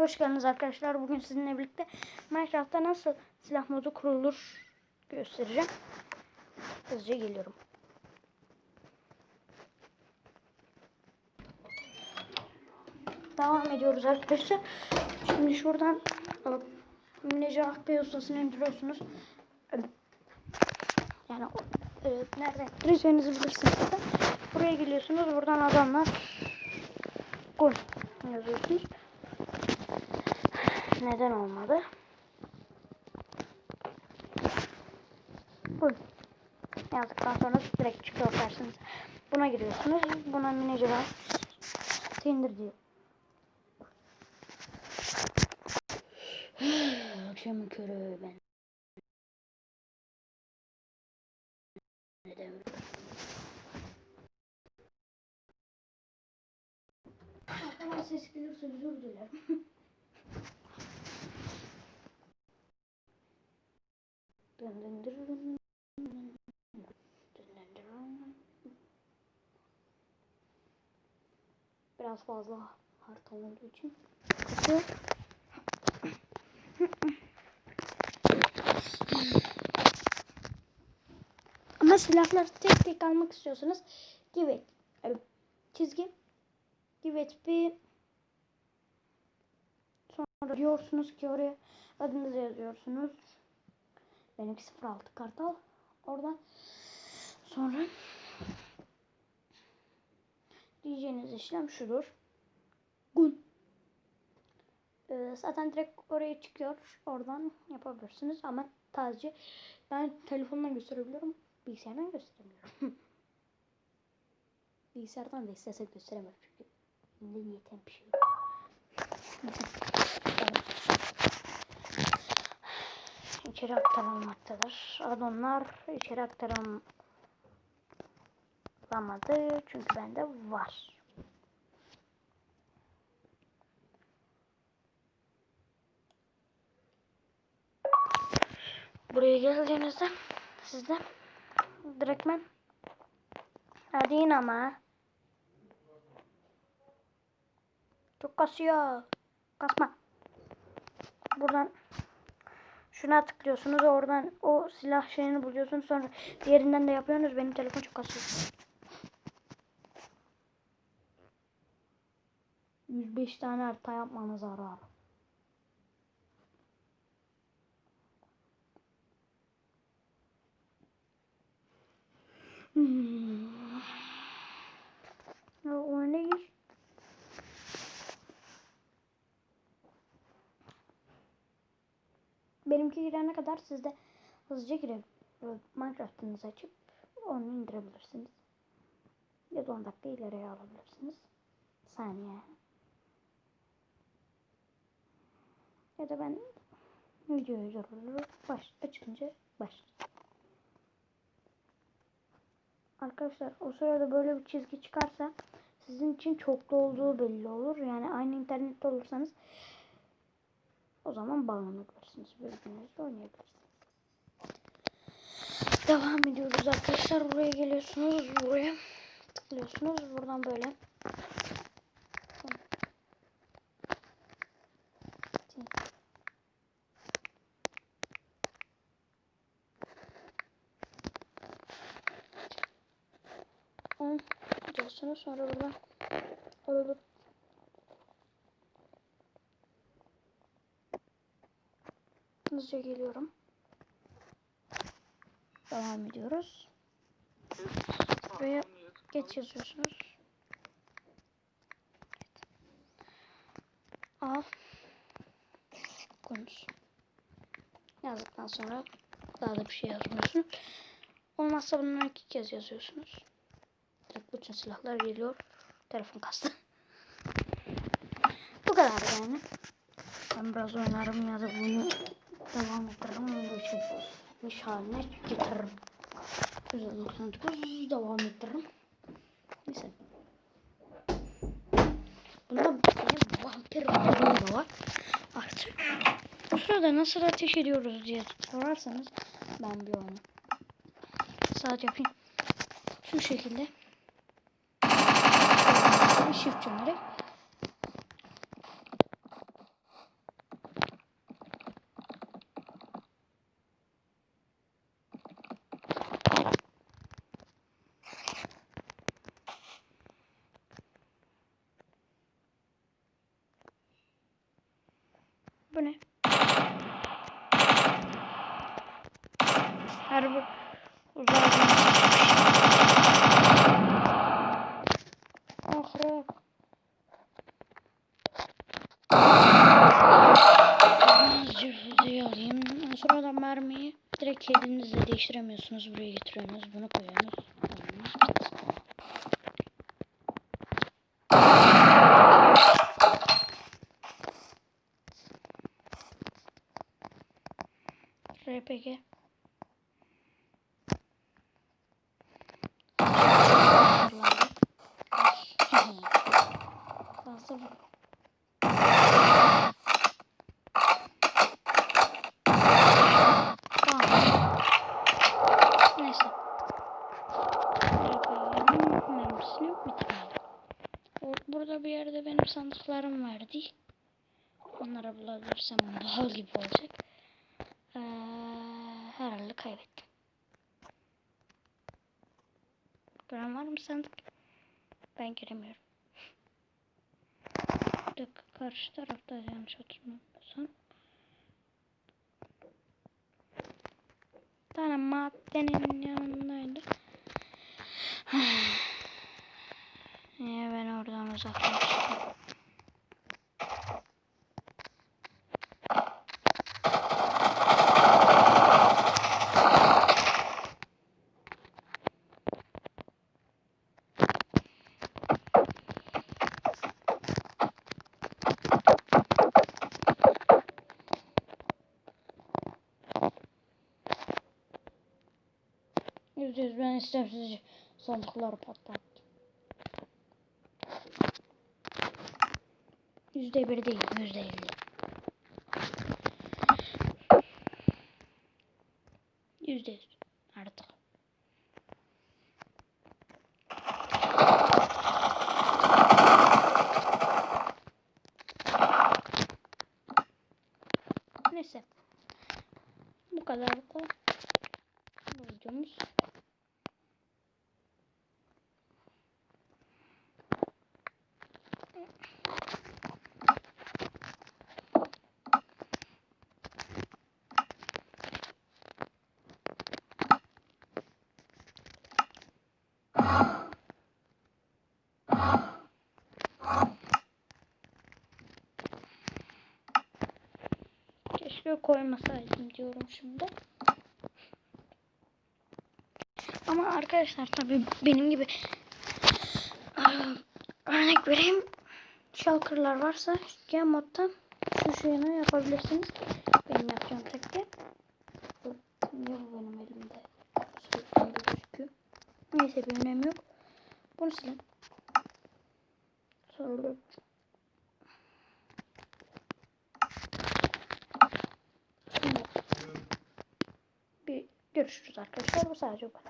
Hoş geldiniz arkadaşlar. Bugün sizinle birlikte Minecraft'ta nasıl silah modu kurulur göstereceğim. Hızlıca geliyorum. Devam ediyoruz arkadaşlar. Şimdi şuradan alıp Necah Bey ustasını indiriyorsunuz. Yani evet, nereden indireceğinizi bilirsiniz. Buraya geliyorsunuz. Buradan adamlar gol yazıyorsunuz. Neden olmadı? Gol. Yazdıktan sonra direkt çıkıyor karşınıza. Buna giriyorsunuz. Buna minecera indir diyor. Akşam körü ben. Neden? Ama ses gelirse özür. Dın dın dırın. Biraz fazla harita olduğu için. Ama silahları tek tek almak istiyorsanız e, Çizgi give it bir sonra diyorsunuz ki oraya adınızı yazıyorsunuz. Benimki 06 kartal. Oradan sonra diyeceğiniz işlem şudur. Gun. Ee, zaten direkt oraya çıkıyor. Oradan yapabilirsiniz ama sadece ben telefondan gösterebiliyorum. Bilgisayardan gösteremiyorum. Bilgisayardan da istesek gösteremiyorum çünkü elimde niyeten bir şey. içeri aktarılmaktadır. Adonlar içeri aktarılamadı çünkü bende var. Buraya geldiğinizde sizde direktmen hadi ama çok kasıyor kasma buradan şuna tıklıyorsunuz oradan o silah şeyini buluyorsunuz sonra diğerinden de yapıyorsunuz benim telefon çok kasıyor 105 tane harita yapmanız arar. Hmm. Benimki girene kadar siz de hızlıca girip Minecraft'ınızı açıp onu indirebilirsiniz. Ya da 10 dakika ileriye alabilirsiniz. Saniye. Ya da ben videoyu durdurup baş açınca başlayacağım. Arkadaşlar o sırada böyle bir çizgi çıkarsa sizin için çoklu olduğu belli olur. Yani aynı internette olursanız o zaman bağlanabilirsiniz. Birbirinizle oynayabilirsiniz. Devam ediyoruz arkadaşlar. Buraya geliyorsunuz. Buraya tıklıyorsunuz. Buradan böyle. Sonra buradan alıp hızlıca geliyorum. Devam ediyoruz. Buraya geç yazıyorsunuz. Al. Konuş. Yazdıktan sonra daha da bir şey yazmıyorsunuz. Olmazsa bunu iki kez yazıyorsunuz. Direkt bütün silahlar geliyor. Telefon kastı. Bu kadar yani. Ben biraz oynarım ya da bunu devam ettiririm. Onu da çekmiş haline getiririm. %99 devam ettiririm. Neyse. Bunda benim vampir olduğum da var. Artık bu sırada nasıl ateş ediyoruz diye sorarsanız ben bir onu saat yapayım. Şu şekilde shift çömerek Bu ne? Harbi uzaydan füzeyi alayım. Sonra da mermiyi direkt kendinizle değiştiremiyorsunuz. Buraya getiriyorsunuz. Bunu koyuyorsunuz. Bu- Burada bir yerde benim sandıklarım vardı. Onları bulabilirsem bal gibi olacak. Ee, herhalde kaybettim. Gören var mı sandık? Ben göremiyorum. Bir karşı tarafta yanlış hatırlamıyorsam. Tane maddenin yanındaydı. Niye ben oradan uzaklaştım? İstemsizce sandıkları patlattım. Yüzde bir değil, yüzde elli. Yüzde yüz artık. Neyse. Bu kadar da videomuz. Keşke koymasaydım diyorum şimdi. Ama arkadaşlar tabii benim gibi eee, örnek vereyim. Shulker'lar varsa Game moddan şu şeyini yapabilirsiniz. Benim yapacağım tekte. Bu Niye bu benim elimde? Sürekli. Neyse bir önemi yok. Bunu silin. Sonra Şimdi bir görüşürüz arkadaşlar. Bu sadece bu kadar.